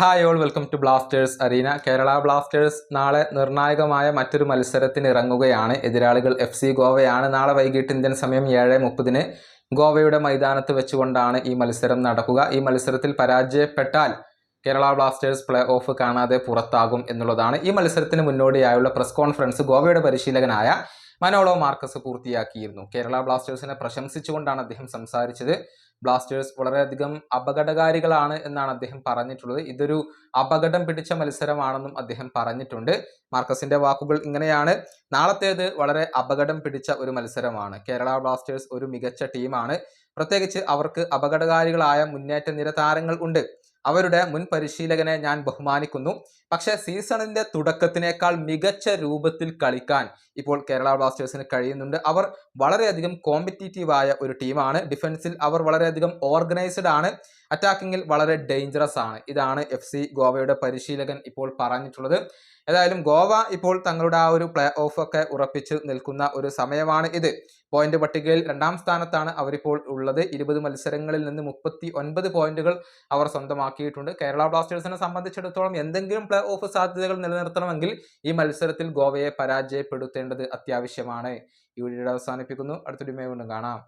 Hi all welcome to Blasters arena Kerala Blasters നാളെ നിർണായകമായ മറ്റൊരു മത്സരത്തിന് ഇറങ്ങുകയാണ്. എതിരാളികൾ എഫ് സി ഗോവയാണ്. നാളെ വൈകിട്ട് ഇന്ത്യൻ സമയം ഏഴ് മുപ്പതിന് ഗോവയുടെ മൈതാനത്ത് വെച്ചുകൊണ്ടാണ് ഈ മത്സരം നടക്കുക. ഈ മത്സരത്തിൽ പരാജയപ്പെട്ടാൽ കേരള ബ്ലാസ്റ്റേഴ്സ് പ്ലേ ഓഫ് കാണാതെ പുറത്താകും എന്നുള്ളതാണ്. ഈ മത്സരത്തിന് മുന്നോടിയായുള്ള പ്രസ് കോൺഫറൻസ് ഗോവയുടെ പരിശീലകനായ മനോളോ മാർക്കസ് പൂർത്തിയാക്കിയിരുന്നു. കേരള ബ്ലാസ്റ്റേഴ്സിനെ പ്രശംസിച്ചുകൊണ്ടാണ് അദ്ദേഹം സംസാരിച്ചത്. ബ്ലാസ്റ്റേഴ്സ് വളരെയധികം അപകടകാരികളാണ് എന്നാണ് അദ്ദേഹം പറഞ്ഞിട്ടുള്ളത്. ഇതൊരു അപകടം പിടിച്ച മത്സരമാണെന്നും അദ്ദേഹം പറഞ്ഞിട്ടുണ്ട്. മാർക്കസിന്റെ വാക്കുകൾ ഇങ്ങനെയാണ്. നാളത്തേത് വളരെ അപകടം പിടിച്ച ഒരു മത്സരമാണ്. കേരള ബ്ലാസ്റ്റേഴ്സ് ഒരു മികച്ച ടീമാണ്. പ്രത്യേകിച്ച് അവർക്ക് അപകടകാരികളായ മുന്നേറ്റ നിര താരങ്ങൾ ഉണ്ട്. അവരുടെ മുൻ പരിശീലകനെ ഞാൻ ബഹുമാനിക്കുന്നു. പക്ഷേ സീസണിന്റെ തുടക്കത്തിനേക്കാൾ മികച്ച രൂപത്തിൽ കളിക്കാൻ ഇപ്പോൾ കേരള ബ്ലാസ്റ്റേഴ്സിന് കഴിയുന്നുണ്ട്. അവർ വളരെയധികം കോമ്പറ്റീറ്റീവ് ആയ ഒരു ടീമാണ്. ഡിഫൻസിൽ അവർ വളരെയധികം ഓർഗനൈസ്ഡ് ആണ്. അറ്റാക്കിങ്ങിൽ വളരെ ഡേഞ്ചറസ് ആണ്. ഇതാണ് എഫ് സി ഗോവയുടെ പരിശീലകൻ ഇപ്പോൾ പറഞ്ഞിട്ടുള്ളത്. ഏതായാലും ഗോവ ഇപ്പോൾ തങ്ങളുടെ ആ ഒരു പ്ലേ ഓഫ് ഒക്കെ ഉറപ്പിച്ച് നിൽക്കുന്ന ഒരു സമയമാണ് ഇത്. പോയിന്റ് പട്ടികയിൽ രണ്ടാം സ്ഥാനത്താണ് അവരിപ്പോൾ ഉള്ളത്. ഇരുപത് മത്സരങ്ങളിൽ നിന്ന് മുപ്പത്തി ഒൻപത് പോയിന്റുകൾ അവർ സ്വന്തമാക്കിയിട്ടുണ്ട്. കേരള ബ്ലാസ്റ്റേഴ്സിനെ സംബന്ധിച്ചിടത്തോളം എന്തെങ്കിലും പ്ലേ ഓഫ് സാധ്യതകൾ നിലനിർത്തണമെങ്കിൽ ഈ മത്സരത്തിൽ ഗോവയെ പരാജയപ്പെടുത്തേണ്ടത് അത്യാവശ്യമാണ്. ഈ വീഡിയോ അവസാനിപ്പിക്കുന്നു. അടുത്തൊരു വീണ്ടും കാണാം.